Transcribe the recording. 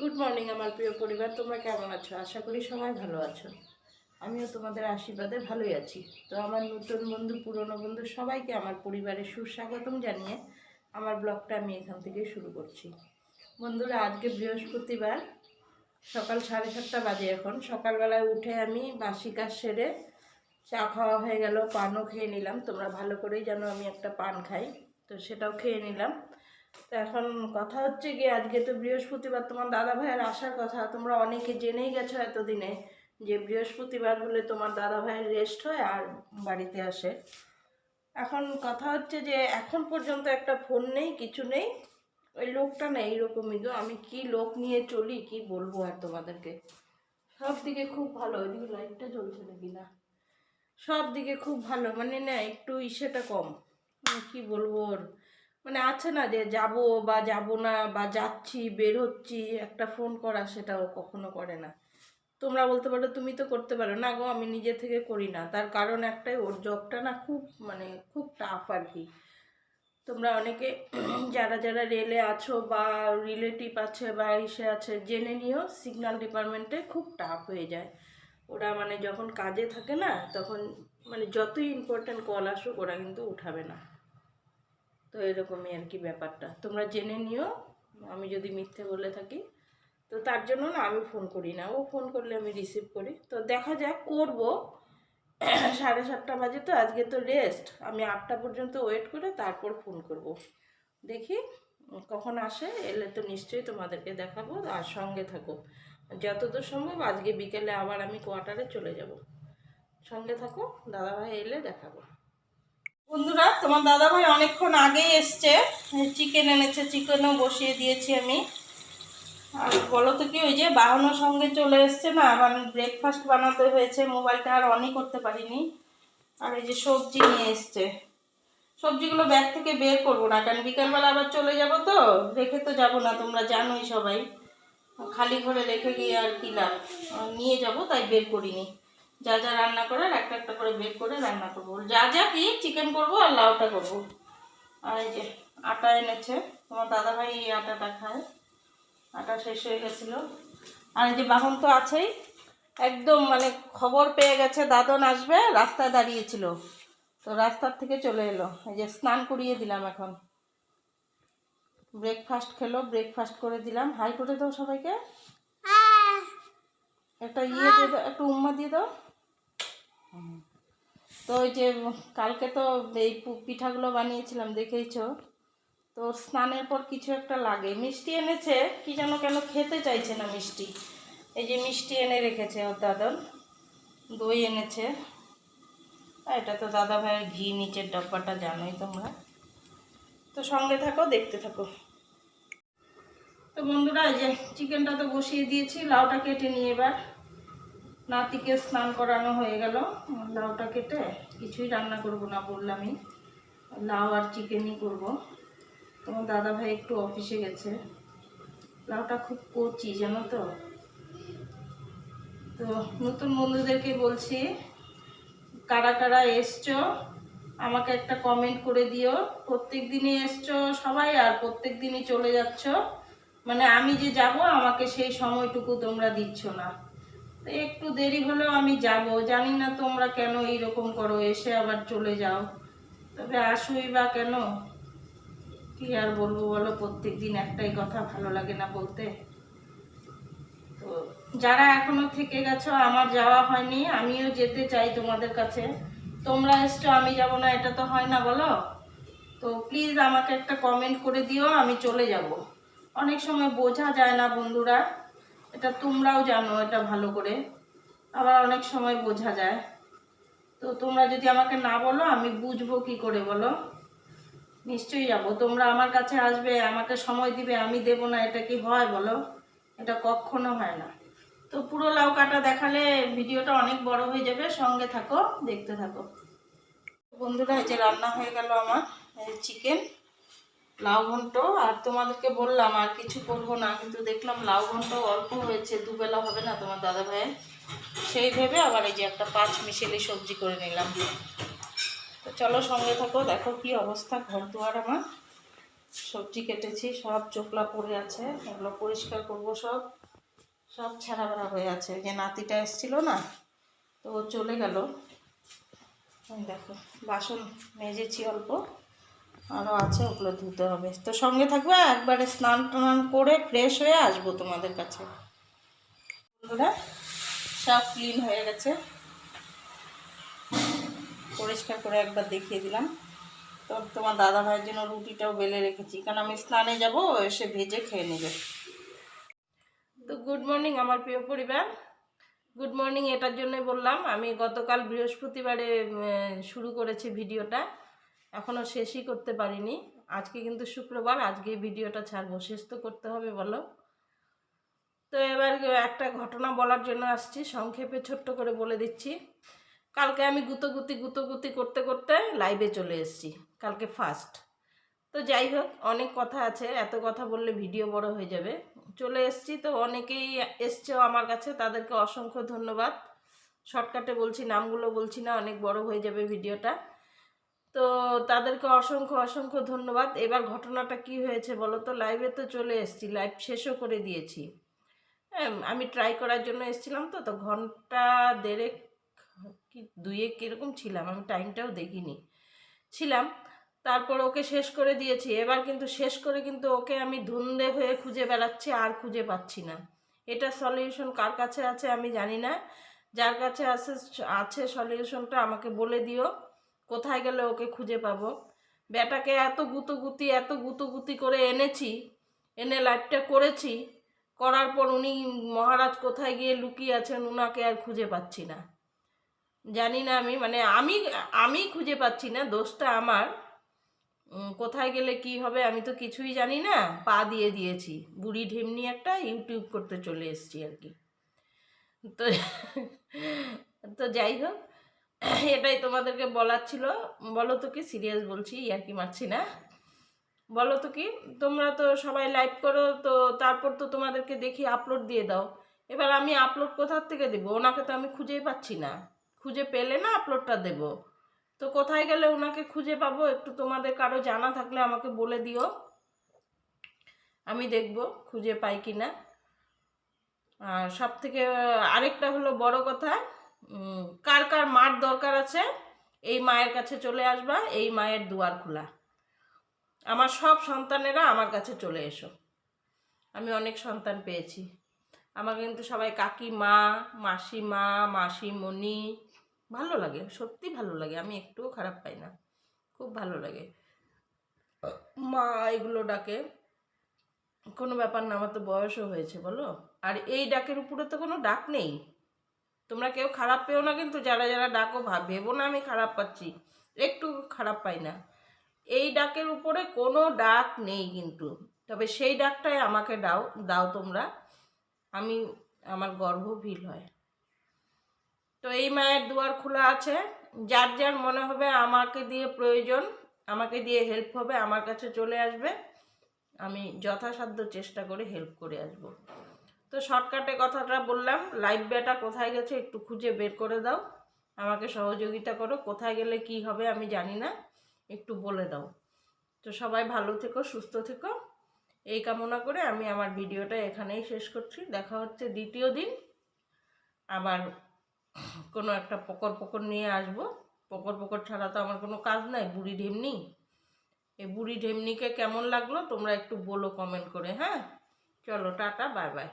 Good morning আমার প্রিয় পরিবার। তোমরা কেমন আছো? আশা করি সবাই ভালো আছো। আমিও তোমাদের আশীর্বাদে ভালোই আছি। তো আমার নতুন বন্ধু, পুরনো বন্ধু সবাইকে আমার পরিবারের সুস্বাগতম জানিয়ে আমার ব্লগটা আমি এখান থেকে শুরু করছি। বন্ধুরা, আজকে বৃহস্পতিবার, সকাল সাড়ে সাতটা বাজে এখন। সকালবেলায় উঠে আমি বাসি কাজ সেরে চা খাওয়া হয়ে গেল, পানও খেয়ে নিলাম। তোমরা ভালো করেই জানো আমি একটা পান খাই, তো সেটাও খেয়ে নিলাম। তো এখন কথা হচ্ছে কি, আজকে তো বৃহস্পতিবার, তোমার দাদা ভাইয়ের আসার কথা। তোমরা অনেকে জেনেই গেছো এতদিনে যে বৃহস্পতিবার হলে তোমার দাদা ভাইয়ের রেস্ট হয় আর বাড়িতে আসে। এখন কথা হচ্ছে যে, এখন পর্যন্ত একটা ফোন নেই, কিছু নেই। ওই লোকটা না এইরকমই গো। আমি কি লোক নিয়ে চলি, কি বলব আর তোমাদেরকে? সব দিকে খুব ভালো। ওইদিকে লাইটটা জ্বলছে নাকি না? সব দিকে খুব ভালো। মানে না, একটু ইসেটা কম। মানে কি বলব ওর? মানে আছে না যে যাব বা যাব না বা যাচ্ছি, বের হচ্ছি, একটা ফোন করা সেটাও কখনো করে না। তোমরা বলতে পারো তুমি তো করতে পারো। না গো, আমি নিজে থেকে করি না। তার কারণ একটাই, ওর জবটা না খুব মানে খুব টাফ আর কি তোমরা অনেকে যারা যারা রেলে আছো বা রিলেটিভ আছে বা ইসে আছে, জেনে নিও সিগন্যাল ডিপার্টমেন্টে খুব টাফ হয়ে যায়। ওরা মানে যখন কাজে থাকে না, তখন মানে যতই ইম্পর্ট্যান্ট কল আসুক, ওরা কিন্তু উঠাবে না। তো এরকমই আর কি ব্যাপারটা। তোমরা জেনে নিও, আমি যদি মিথ্যে বলে থাকি। তো তার জন্য না আমি ফোন করি না। ও ফোন করলে আমি রিসিভ করি। তো দেখা যাক, করব। সাড়ে সাতটা বাজে তো, আজকে তো রেস্ট আমি আটটা পর্যন্ত ওয়েট করে তারপর ফোন করব। দেখি কখন আসে, এলে তো নিশ্চয়ই তোমাদেরকে দেখাবো, আর সঙ্গে থাকো। যতদূর সম্ভব আজকে বিকেলে আবার আমি কোয়ার্টারে চলে যাব। সঙ্গে থাকো, দাদাভাই এলে দেখাবো। বন্ধুরা, তোমার দাদাভাই অনেকক্ষণ আগেই এসছে। চিকেন এনেছে চিকেনও বসিয়ে দিয়েছি আমি। আর বলো তো কি, ওই যে বাহনের সঙ্গে চলে এসছে না, আবার ব্রেকফাস্ট বানাতে হয়েছে, মোবাইলটা আর অনই করতে পারিনি। আর এই যে সবজি নিয়ে এসছে। সবজিগুলো ব্যাগ থেকে বের করব না, কারণ বিকালবেলা আবার চলে যাব তো, রেখে তো যাব না, তোমরা জানোই সবাই। খালি ঘরে রেখে গিয়ে আর কি লাভ। নিয়ে যাব, তাই বের করিনি। যা যা রান্না করার একটা একটা করে বের করে রান্না করব। যা যা কি চিকেন করব আর লাউটা করব। আর এই যে আটা এনেছে তোমার দাদাভাই এই আটাটা খায়। আটা শেষ হয়ে গেছিল। আর এই যে বাহন তো আছেই একদম মানে খবর পেয়ে গেছে দাদন আসবে রাস্তায় দাঁড়িয়েছিল। তো রাস্তার থেকে চলে এলো। এই যে স্নান করিয়ে দিলাম এখন। ব্রেকফাস্ট খেলো ব্রেকফাস্ট করে দিলাম। হাই করে দাও সবাইকে। একটা ইয়ে দিয়ে দাও একটু উম্মা দিয়ে দাও। তো ওই যে কালকে তো এই পিঠাগুলো বানিয়েছিলাম, দেখেইছো? তো স্নানের পর কিছু একটা লাগে। মিষ্টি এনেছে, কি যেন কেন খেতে চাইছে না মিষ্টি। এই যে মিষ্টি এনে রেখেছে ওর দাদন, দই এনেছে। এটা তো দাদা ভাইয়ের ঘি নিচের ডাব্বাটা জানোই তোমরা। তো সঙ্গে থাকো, দেখতে থাকো। তো বন্ধুরা, এই যে চিকেনটা তো বসিয়ে দিয়েছি, লাউটা কেটে নিয়ে এবার। নাতিকে স্নান করানো হয়ে গেল। লাউটা কেটে কিছুই রান্না করব না বললামই। লাউ আর চিকেনই করব। তোমার দাদা ভাই একটু অফিসে গেছে। লাউটা খুব কচি, জানো তো? তো নতুন বন্ধুদেরকে বলছি, কারা কারা এসছো, আমাকে একটা কমেন্ট করে দিও। প্রত্যেক দিনই এসছো সবাই আর প্রত্যেক দিনই চলে যাচ্ছ। মানে আমি যে যাব, আমাকে সেই সময়টুকু তোমরা দিচ্ছ না। একটু দেরি হলেও আমি যাব। জানি না তোমরা কেন এইরকম করো, এসে আবার চলে যাও। তবে আসোই বা কেন? কি আর বলব বলো প্রত্যেক দিন একটাই কথা, ভালো লাগে না বলতে। তো যারা এখনও থেকে গেছো, আমার যাওয়া হয়নি, আমিও যেতে চাই তোমাদের কাছে। তোমরা এসছো, আমি যাব না, এটা তো হয় না বলো? তো প্লিজ আমাকে একটা কমেন্ট করে দিও, আমি চলে যাব। অনেক সময় বোঝা যায় না বন্ধুরা। এটা তোমরাও জানো, এটা ভালো করে। আবার অনেক সময় বোঝা যায়। তো তোমরা যদি আমাকে না বলো, আমি বুঝব কি করে বলো? নিশ্চয়ই যাব। তোমরা আমার কাছে আসবে, আমাকে সময় দিবে, আমি দেব না, এটা কি হয় বলো? এটা কখনো হয় না। তো পুরো লাউ কাটা দেখালে ভিডিওটা অনেক বড় হয়ে যাবে। সঙ্গে থাকো, দেখতে থাকো। বন্ধুরা, এই যে রান্না হয়ে গেল আমার চিকেন লাউ ঘন্ট, আর তোমাদেরকে বললাম আর কিছু করব না, কিন্তু দেখলাম লাউ ঘন্ট অল্প হয়েছে, দুবেলা হবে না তোমার দাদা ভাইয়ের সেই ভেবে আবার এই যে একটা পাঁচ মিশেলি সবজি করে নিলাম। তো চলো সঙ্গে থাকো, দেখো কি অবস্থা ঘর দুয়ার আমার। সবজি কেটেছি, সব চোখলা পড়ে আছে, এগুলো পরিষ্কার করব সব। সব ছাড়া বেড়া হয়ে আছে যে নাতিটা এসেছিল না, তো চলে গেল। দেখো, বাসন মেজেছি অল্প। আরও আছে, ওগুলো ধুতে হবে। তো সঙ্গে থাকবে, একবারে স্নান টান করে ফ্রেশ হয়ে আসব তোমাদের কাছে। বন্ধুরা, সব ক্লিন হয়ে গেছে। পরিষ্কার করে একবার দেখিয়ে দিলাম। তো তোমার দাদা ভাইয়ের জন্য রুটিটাও বেলে রেখেছি, কারণ আমি স্নানে যাব, এসে ভেজে খেয়ে নেবে। তো গুড মর্নিং আমার প্রিয় পরিবার। গুড মর্নিং এটার জন্যই বললাম, আমি গতকাল বৃহস্পতিবারে শুরু করেছি ভিডিওটা এখনও শেষই করতে পারিনি। আজকে কিন্তু শুক্রবার, আজকে ভিডিওটা ছাড়বো। শেষ তো করতে হবে, বলো? তো এবার একটা ঘটনা বলার জন্য আসছি, সংক্ষেপে ছোট্ট করে বলে দিচ্ছি। কালকে আমি গুতোগুতি গুতোগুতি করতে করতে লাইভে চলে এসেছি, কালকে ফার্স্ট তো যাই হোক, অনেক কথা আছে, এত কথা বললে ভিডিও বড় হয়ে যাবে। চলে এসেছি তো অনেকেই এসছেও আমার কাছে, তাদেরকে অসংখ্য ধন্যবাদ। শর্টকাটে বলছি, নামগুলো বলছি না, অনেক বড় হয়ে যাবে ভিডিওটা। তো তাদেরকে অসংখ্য অসংখ্য ধন্যবাদ। এবার ঘটনাটা কি হয়েছে বলো তো? লাইভে তো চলে এসেছি লাইভ শেষও করে দিয়েছি। হ্যাঁ আমি ট্রাই করার জন্য এসেছিলাম তো তো ঘণ্টা দেড়েক কি দুয়েক কীরকম ছিলাম, আমি টাইমটাও দেখিনি। ছিলাম, তারপর ওকে শেষ করে দিয়েছি। এবার কিন্তু শেষ করে কিন্তু ওকে আমি ধুন্দে হয়ে খুঁজে বেড়াচ্ছি, আর খুঁজে পাচ্ছি না। এটা সলিউশন কার কাছে আছে আমি জানি না। যার কাছে আছে আছে সলিউশনটা আমাকে বলে দিও। কোথায় গেলে ওকে খুঁজে পাবো? বেটাকে এত গুতোগুতি এত গুতোগুতি করে এনেছি, এনে লাইভটা করেছি, করার পর উনি মহারাজ কোথায় গিয়ে লুকিয়ে আছেন উনাকে আর খুঁজে পাচ্ছি না। জানি না আমি মানে আমি আমি খুঁজে পাচ্ছি না, দোষটা আমার। কোথায় গেলে কি হবে আমি তো কিছুই জানি না, পা দিয়ে দিয়েছি। বুড়ি ঢেমনি একটা ইউটিউব করতে চলে এসেছি আর কি। তো তো যাই হোক এটাই তোমাদেরকে বলার ছিল। বলো তো কি সিরিয়াস বলছি আর কি মারছি না। বলো তো কি, তোমরা তো সবাই লাইভ করো, তো তারপর তো তোমাদেরকে দেখি আপলোড দিয়ে দাও। এবার আমি আপলোড কোথার থেকে দেবো? ওনাকে তো আমি খুঁজেই পাচ্ছি না। খুঁজে পেলে না আপলোডটা দেব। তো কোথায় গেলে ওনাকে খুঁজে পাবো? একটু তোমাদের কারও জানা থাকলে আমাকে বলে দিও। আমি দেখব খুঁজে পাই কি না আর সব থেকে আরেকটা হলো বড় কথা কার কার মার দরকার আছে? এই মায়ের কাছে চলে আসবা, এই মায়ের দুয়ার খোলা। আমার সব সন্তানেরা আমার কাছে চলে এসো। আমি অনেক সন্তান পেয়েছি। আমাকে কিন্তু সবাই কাকিমা মাসিমা মাসিমণি, ভালো লাগে, সত্যি ভালো লাগে। আমি একটুও খারাপ পাই না। খুব ভালো লাগে। মা এগুলো ডাকে। কোনো ব্যাপার না, আমার তো বয়সও হয়েছে, বলো। আর এই ডাকের উপরে তো কোনো ডাক নেই। তোমরা কেউ খারাপ পেও না কিন্তু যারা যারা ডাকো ভাব ভেবো না আমি খারাপ পাচ্ছি। একটু খারাপ পাই না। এই ডাকের উপরে কোনো ডাক নেই কিন্তু। তবে সেই ডাকটাই আমাকে দাও দাও তোমরা। আমি, আমার গর্ব ফিল হয়। তো এই মায়ের দুয়ার খোলা আছে। যার যার মনে হবে আমাকে দিয়ে প্রয়োজন, আমাকে দিয়ে হেল্প হবে, আমার কাছে চলে আসবে। আমি যথাসাধ্য চেষ্টা করে হেল্প করে আসব। তো শর্টকাটে কথাটা বললাম লাইভ ব্যাটা কোথায় গেছে একটু খুঁজে বের করে দাও। আমাকে সহযোগিতা করো, কোথায় গেলে কি হবে আমি জানি না, একটু বলে দাও। তো সবাই ভালো থেকো, সুস্থ থেকো। এই কামনা করে আমি আমার ভিডিওটা এখানেই শেষ করছি। দেখা হচ্ছে দ্বিতীয় দিন। আবার কোনো একটা পকর পকর নিয়ে আসব। পকর পকর ছাড়া তো আমার কোনো কাজ নাই, বুড়ি ঢেমনি। এই বুড়ি ঢেমনিকে কেমন লাগল তোমরা একটু বলো কমেন্ট করে হ্যাঁ? চলো, টাটা বাই বাই